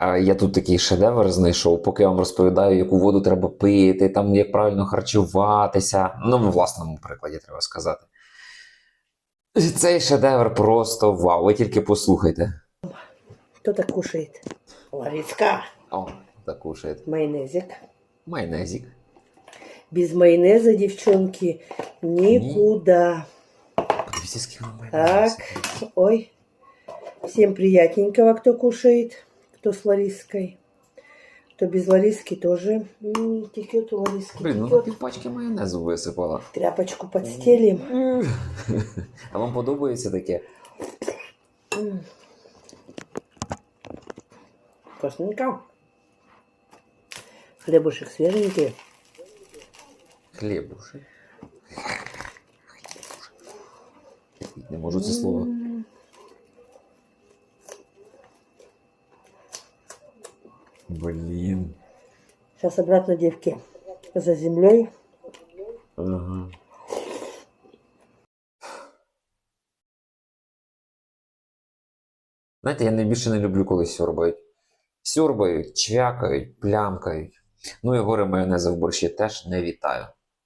Я тут такий шедевр знайшов, поки я вам розповідаю, яку воду треба пити, там як правильно харчуватися. Ну, на власному прикладі треба сказати. Цей шедевр просто вау. Ви тільки послухайте. Кто так кушает? Лариска. О, так кушает. Майонезик. Майонезик. Без майонеза, девчонки, никуда. Подивіться, скільки воно Так, ой. Всем приятненького, кто кушает, кто с Лариской. Кто без Лариски тоже. М, у Лариски. Блін, ну текет. півпачки майонезу висипала. Тряпочку подстелим. А вам подобається таке? М. Вкусненько. Хлебушек свеженький. Хлібушек. Не можу це слово. М. Блін. Сейчас обратно, девки, за землей. Ага. Знаєте, я найбільше не люблю, коли сьорбають. Сьорбають, чвякають, плямкають. Ну і горе майонеза в борщі теж не вітаю.